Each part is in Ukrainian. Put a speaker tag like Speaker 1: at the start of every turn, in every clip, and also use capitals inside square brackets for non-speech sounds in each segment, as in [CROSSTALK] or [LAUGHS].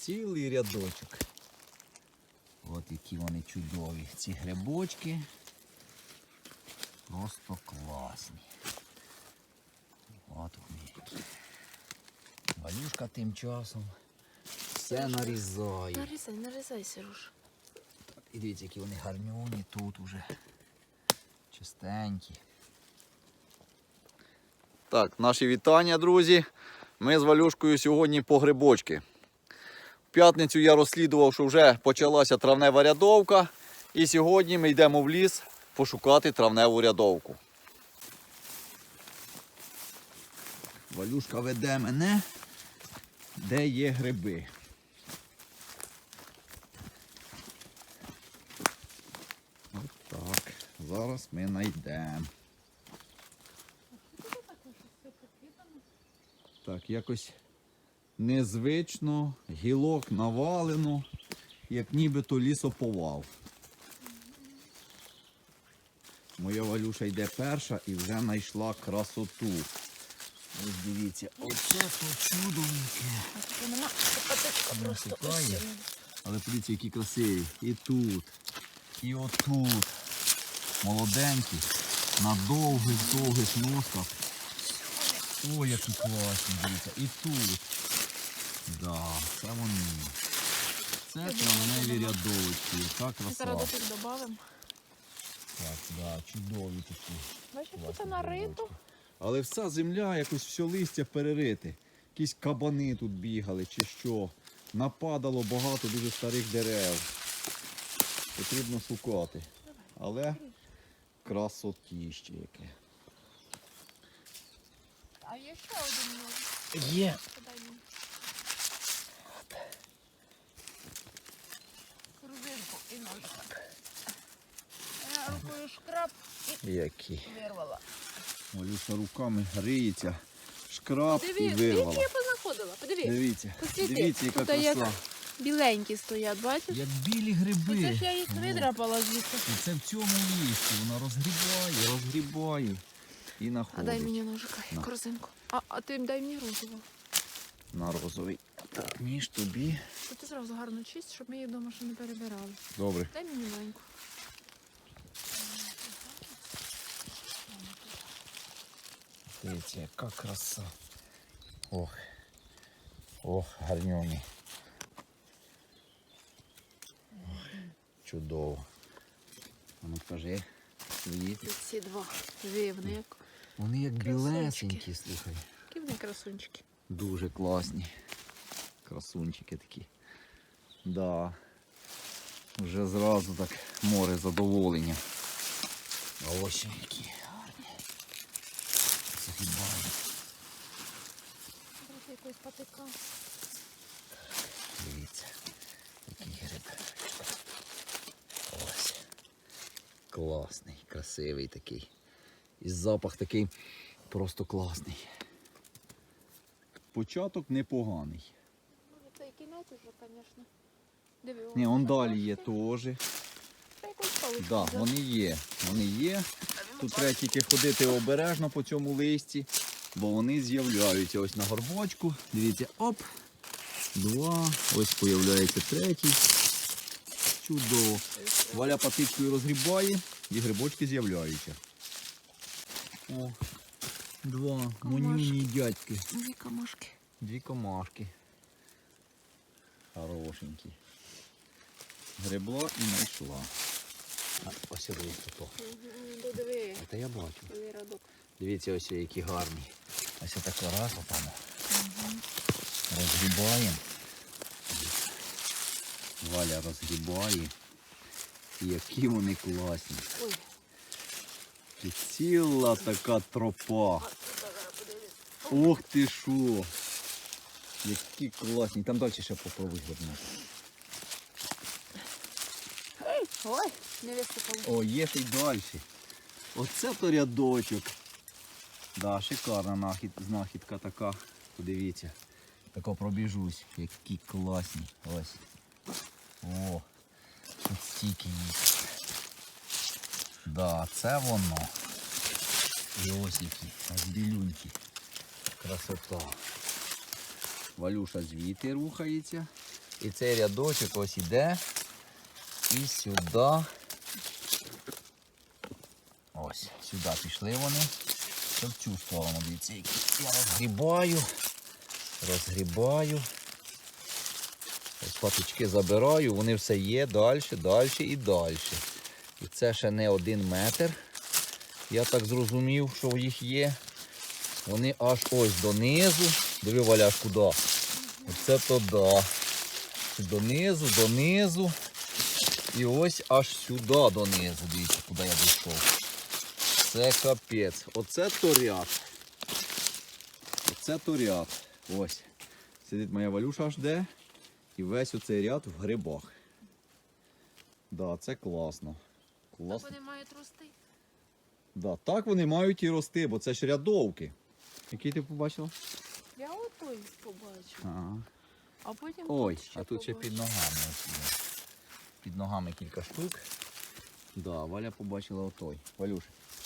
Speaker 1: цілий рядочок. От які вони чудові. Ці грибочки. Просто класні. От вони які. Валюшка тим часом все нарізає.
Speaker 2: Нарізай, нарізай, Сереж.
Speaker 1: І дивіться, які вони гарнюні тут уже. Чистенькі.
Speaker 3: Так, наші вітання, друзі. Ми з Валюшкою сьогодні по грибочки. П'ятницю я розслідував, що вже почалася травнева рядовка. І сьогодні ми йдемо в ліс пошукати травневу рядовку.
Speaker 1: Валюшка веде мене, де є гриби. Так. Зараз ми знайдемо. Так, якось незвично, гілок навалено, як нібито лісоповал. Моя Валюша йде перша і вже знайшла красоту. Ось дивіться, оце то чудо яке.
Speaker 2: А тут нема патичка
Speaker 1: Вона. Але подивіться, які красиві. І тут, і отут. Молоденькі, на довгих, довгих ножках. Ой, які класні, дивіться. І тут. Да, це вони. Це травневі рядовички. Яка краса.
Speaker 2: зараз до тих додамо.
Speaker 1: Так, да, чудові такі.
Speaker 2: Бачиш,
Speaker 1: Класні
Speaker 2: тут нарито.
Speaker 1: Але вся земля, якось все листя перерите. Якісь кабани тут бігали чи що. Нападало багато дуже старих дерев. Потрібно шукати. Але красотіще яке.
Speaker 2: А є ще один нож.
Speaker 1: Є.
Speaker 2: Подай мені. Крузинку і ножик. Я рукою шкраб
Speaker 1: Які.
Speaker 2: і вирвала.
Speaker 1: Олюша руками гриється, шкраб
Speaker 2: Диви,
Speaker 1: і
Speaker 2: які
Speaker 1: вирвала.
Speaker 2: я познаходила. Подиви.
Speaker 1: Дивіться,
Speaker 2: Посвіти.
Speaker 1: дивіться, яка
Speaker 2: Тут як
Speaker 1: краса.
Speaker 2: Біленькі стоять, бачиш?
Speaker 1: Як білі
Speaker 2: І
Speaker 1: гриби.
Speaker 2: це ж я їх
Speaker 1: О.
Speaker 2: видрапала звідси.
Speaker 1: І це в цьому місці. Вона розгрібає, розгрібає і
Speaker 2: А дай мені ножика
Speaker 1: На.
Speaker 2: корзинку. А, а ти дай мені розову.
Speaker 1: на розовий. Так, ніж тобі.
Speaker 2: Та ти зразу гарно чисть, щоб ми її вдома ще не перебирали.
Speaker 1: Добре.
Speaker 2: Дай мені маленьку.
Speaker 1: Дивіться, яка краса. Ох. Ох, гарньоні. Чудово. А ну свої.
Speaker 2: Ці два. Вони як.
Speaker 1: Вони як білесенькі, слухай.
Speaker 2: Які вони красунчики.
Speaker 1: Дуже класні. Красунчики такі. Да. Вже зразу так море задоволення. А ось які гарні.
Speaker 2: Трохи якось патика.
Speaker 1: Дивіться, який гриб. Ось. Класний, красивий такий. І запах такий просто класний. Початок непоганий.
Speaker 2: Кінець уже, звісно. Диви,
Speaker 1: Ні, он далі є теж. Да, вони є. Вони є. Тут треба тільки ходити обережно по цьому листі, бо вони з'являються ось на горбочку. Дивіться, оп. Два. Ось появляється третій. Чудово. Валя патичкою розгрібає і грибочки з'являються. О, два. Монюні дядьки.
Speaker 2: Дві камашки.
Speaker 1: Дві комашки. Хорошенькі. Гребла і знайшла. А, ось тут.
Speaker 2: Ну,
Speaker 1: Це я бачу. Дивіться, ось які гарні. Ось така раз там. Розгрібаємо. Валя розгрібає. І які вони класні.
Speaker 2: Ой,
Speaker 1: І ціла така тропа.
Speaker 2: зараз.
Speaker 1: Ох ти що. Які класні. Там далі ще попробуй горнути.
Speaker 2: Ой, не виступало.
Speaker 1: О, є ще й далі. Оце то рядочок. Да, шикарна нахід, знахідка така. Подивіться. Тако пробіжусь. Які класні. Ось. О. Тут стільки їх. Да, це воно. І ось які. Ось. Красота. Валюша звідти рухається. І цей рядочок ось іде. І сюди. Ось, сюди пішли вони. В цю сторону. Дивіться, я розгрібаю. Розгрібаю. Ось паточки забираю, вони все є далі, далі і далі. І це ще не один метр. Я так зрозумів, що їх є. Вони аж ось донизу. Диви, Валяш, куди? Оце туди. Донизу, донизу. І ось аж сюди донизу. Дивіться, куди я дійшов. Це капець. Оце торяк. Оце торяк. Ось. Сидить моя валюша аж де. І весь оцей ряд в грибах. Да, це класно. Класно.
Speaker 2: Вони мають рости.
Speaker 1: Да, так вони мають і рости, бо це ж рядовки. Який ти побачила?
Speaker 2: Я отой побачу.
Speaker 1: Ага.
Speaker 2: А потім
Speaker 1: Ой,
Speaker 2: тут ще
Speaker 1: а тут ще під ногами. ось є. Під ногами кілька штук. Да, Валя побачила отой. Валюш,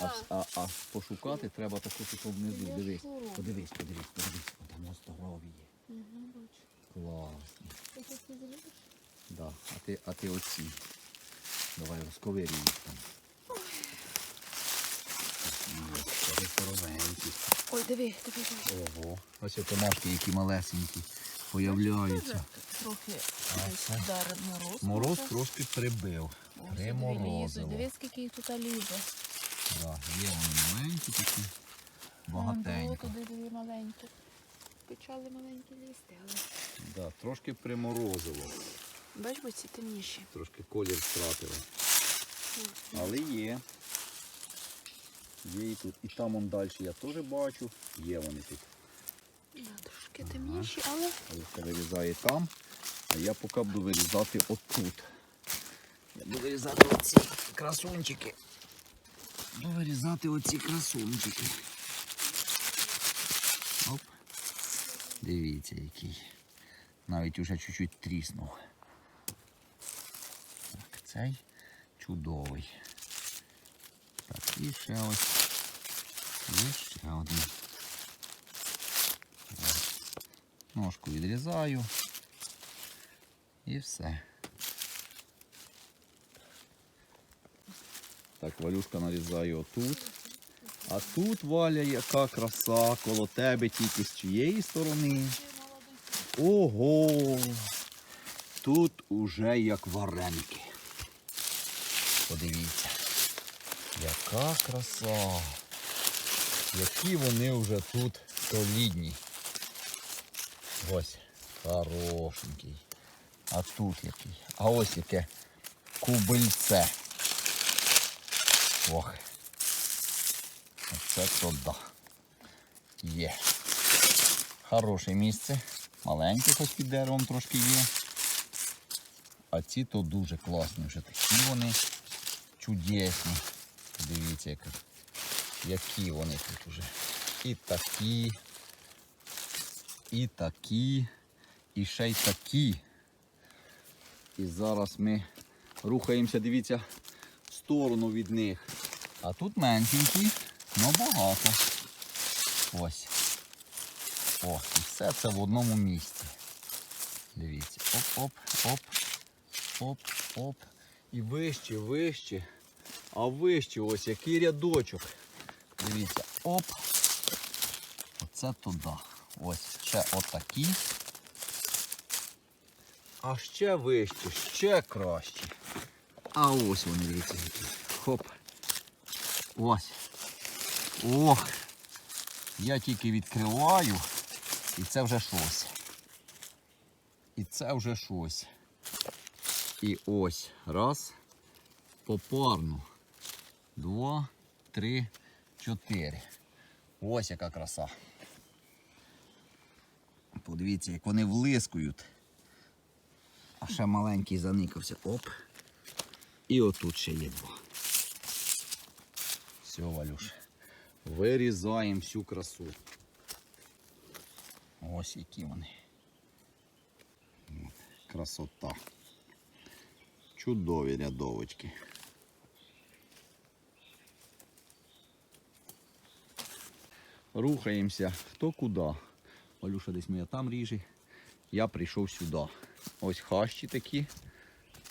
Speaker 1: а,
Speaker 2: Так.
Speaker 1: а, а пошукати треба таку, що внизу.
Speaker 2: Я
Speaker 1: Дивись.
Speaker 2: шурую.
Speaker 1: Подивись, подивись, подивись. О, Там здорові є.
Speaker 2: Мгм, бачу.
Speaker 1: Класні.
Speaker 2: Ти не залізеш?
Speaker 1: Да. А ти, а ти оці. Давай розковирюй їх там. Ось, це здоровенькі.
Speaker 2: Ой, диви, диви, диви.
Speaker 1: Ого. Ось комашки, які малесенькі появляються.
Speaker 2: Трохи десь вдарив мороз.
Speaker 1: Мороз трошки прибив. Приморозило.
Speaker 2: Диви, скільки їх тут лізе.
Speaker 1: Да, є вони маленькі такі,
Speaker 2: Вон
Speaker 1: багатенько.
Speaker 2: Туди диви маленькі. Почали маленькі лізти, але
Speaker 1: Да, трошки приморозило,
Speaker 2: бач, бо ці темніші.
Speaker 1: трошки колір втратили. Але є. Є і тут. І там он далі я теж бачу. Є вони тут.
Speaker 2: Да, трошки темніші, але
Speaker 1: Олеся вирізає там, а я поки буду вирізати отут. Я буду вирізати оці красунчики. Буду вирізати оці красунчики. Оп. Дивіться який. Навіть уже чуть-чуть тріснув. Так, цей чудовий. Так, і ще ось. І ще один. Ножку відрізаю. І все. Так, валюшка нарізає отут. А тут Валя, яка краса коло тебе тільки з чиєї сторони. Ого! Тут уже як вареники. Подивіться. Яка краса. Які вони вже тут солідні. Ось, хорошенький. А тут який. А ось яке кубильце. Ох. Оце то да. Є. Хороше місце. Маленьке хоч під деревом трошки є. А ці то дуже класні вже такі вони чудесні. Дивіться, яка- які вони тут уже. І такі, і такі, і ще й такі. І зараз ми рухаємося, дивіться, в сторону від них. А тут меншенькі, але багато. Ось. О, і все це в одному місці. Дивіться. Оп, оп, оп, оп, оп. І вище, вище. А вище ось який рядочок. Дивіться, оп. Оце туди. Ось ще отакі. А ще вище, ще краще. А ось вони, дивіться, які. Хоп. Ось. Ох. Я тільки відкриваю. І це вже щось. І це вже щось. І ось. Раз. Попарно. Два, три, чотири. Ось яка краса. Подивіться, як вони влискують. А ще маленький заникався. Оп. І отут ще є два. Все, Валюш. Вирізаємо всю красу. Ось які вони. От, красота. Чудові рядовочки. Рухаємося хто куди. Валюша десь мене там ріже. Я прийшов сюди. ось хащі такі.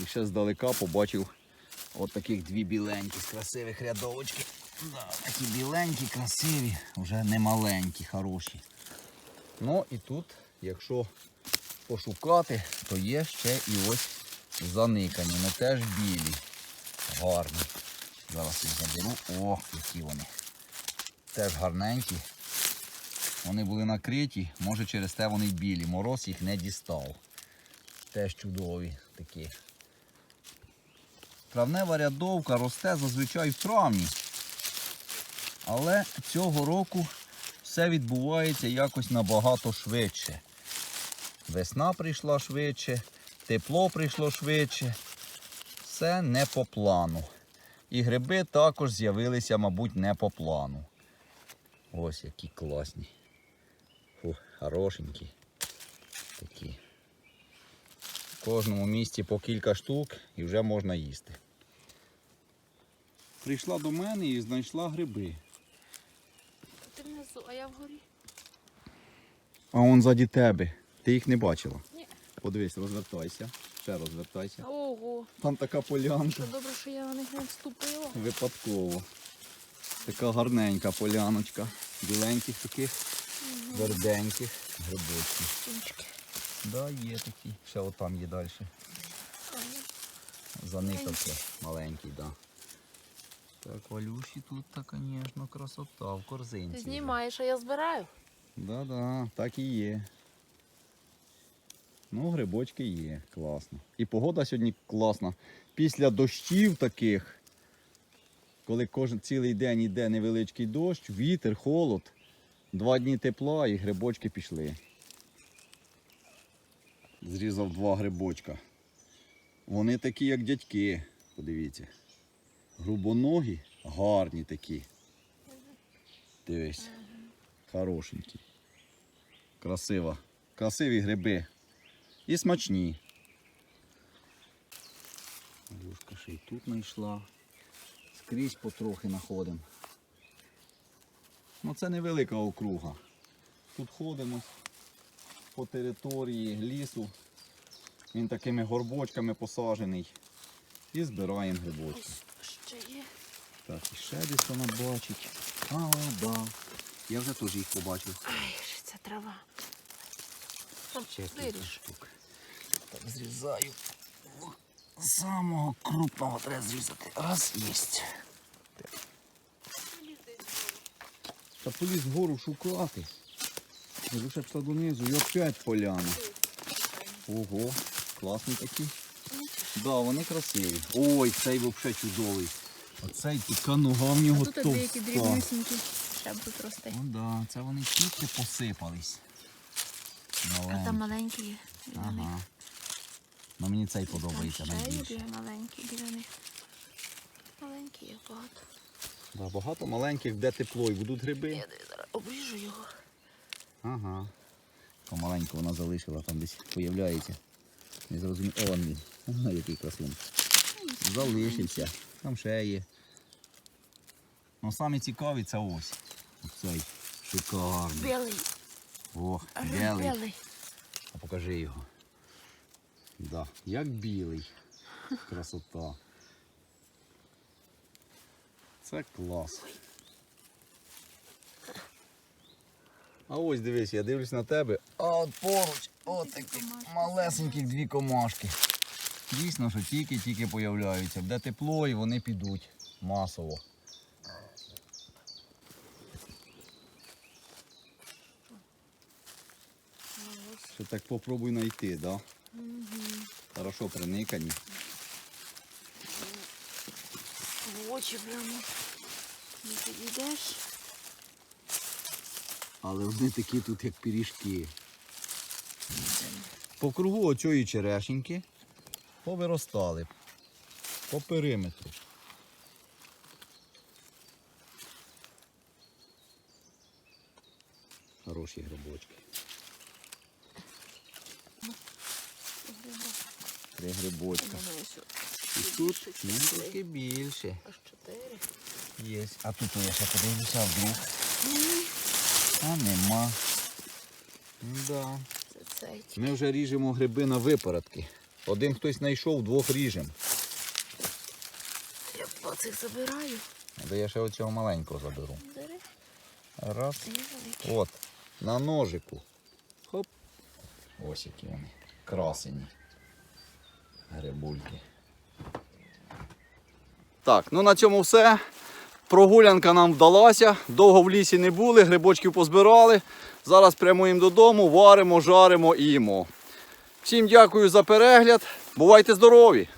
Speaker 1: І ще здалека побачив от дві біленькі красивих рядовочки. Да, такі біленькі, красиві, вже не маленькі, хороші. Ну і тут, якщо пошукати, то є ще і ось заникані, але теж білі. Гарні. Зараз їх заберу. О, які вони. Теж гарненькі. Вони були накриті, може через те вони білі. Мороз їх не дістав. Теж чудові такі. Травнева рядовка росте зазвичай в травні. Але цього року все відбувається якось набагато швидше. Весна прийшла швидше, тепло прийшло швидше. Все не по плану. І гриби також з'явилися, мабуть, не по плану. Ось які класні. Хорошенькі. Такі. В кожному місці по кілька штук і вже можна їсти. Прийшла до мене і знайшла гриби.
Speaker 2: Ти внизу, а я вгорі.
Speaker 1: А он заді тебе. Ти їх не бачила?
Speaker 2: Ні.
Speaker 1: Подивись, розвертайся. Ще розвертайся.
Speaker 2: Ого.
Speaker 1: Там така полянка.
Speaker 2: Добре, що я на них не вступила.
Speaker 1: Випадково. Така гарненька поляночка. Біленьких таких, верденьких грибочків. Да, є такі. Ще отам є далі. Заникався маленький, да. Так, Валюші тут, та, звісно, красота в корзинці.
Speaker 2: Ти знімаєш, а я збираю.
Speaker 1: Да-да, так і є. Ну, грибочки є, класно. І погода сьогодні класна. Після дощів таких, коли кожен цілий день йде невеличкий дощ, вітер, холод, два дні тепла і грибочки пішли. Зрізав два грибочка. Вони такі, як дядьки, подивіться. Грубоногі, гарні такі. Дивись. Хорошенькі. Красиво. Красиві гриби. І смачні. Алюшка ще й тут знайшла. Скрізь потрохи знаходимо. Ну це невелика округа. Тут ходимо по території лісу. Він такими горбочками посаджений. І збираємо грибочки.
Speaker 2: Ще є.
Speaker 1: Так, і ще десь вона бачить. А, да. Я вже теж їх побачив.
Speaker 2: Ай, що це трава. Там
Speaker 1: Ще кілька штук. Так, зрізаю. Самого крупного треба зрізати. Раз, єсть. Та поліз вгору шукати. Лише пішла донизу і опять поляна. Ого, класні такі. Да, вони красиві. Ой, цей взагалі чудовий. Оцей така нога в
Speaker 2: А
Speaker 1: нього
Speaker 2: тут деякі
Speaker 1: товста.
Speaker 2: дрібнюсінькі ще будуть рости.
Speaker 1: Ну да, це вони тільки посипались.
Speaker 2: А там
Speaker 1: Маленькі.
Speaker 2: маленькі є.
Speaker 1: Ага. Ну мені цей подобається
Speaker 2: ще є
Speaker 1: найбільше.
Speaker 2: біля маленькі біля них. Маленькі є багато.
Speaker 1: Да, багато маленьких, де тепло і будуть гриби.
Speaker 2: Я зараз обріжу його.
Speaker 1: Ага. Помаленьку вона залишила, там десь появляється. Не зрозумів. О, він. Ага, який красун. Залишився. Там ще є. Ну самі цікаві це ось. Оцей шикарний.
Speaker 2: Білий.
Speaker 1: О, білий.
Speaker 2: білий.
Speaker 1: А покажи його. Да, як білий. [LAUGHS] Красота. Це клас. А ось дивись, я дивлюсь на тебе. А от поруч, от такі малесенькі дві комашки. Дійсно, що тільки-тільки появляються. Де тепло і вони підуть масово. Що так попробуй знайти, да? Хорошо приникані.
Speaker 2: В очі прямо. Не підійдеш.
Speaker 1: Але вони такі тут, як пиріжки. По кругу оцієї черешеньки повиростали. По периметру. Хороші грибочки. Три грибочка. І тут ну, трохи більше.
Speaker 2: аж чотири.
Speaker 1: Є. А тут я ще подивлюся, вдруг. А нема. Да. Ми вже ріжемо гриби на випередки. Один хтось знайшов, двох ріжемо.
Speaker 2: Я по цих забираю.
Speaker 1: Де я ще оцього маленького заберу. Раз. От. На ножику. Хоп. Ось які вони. Красені. Грибульки.
Speaker 3: Так, ну на цьому все. Прогулянка нам вдалася. Довго в лісі не були, грибочків позбирали. Зараз прямуємо додому, варимо, жаримо і їмо. Всім дякую за перегляд. Бувайте здорові!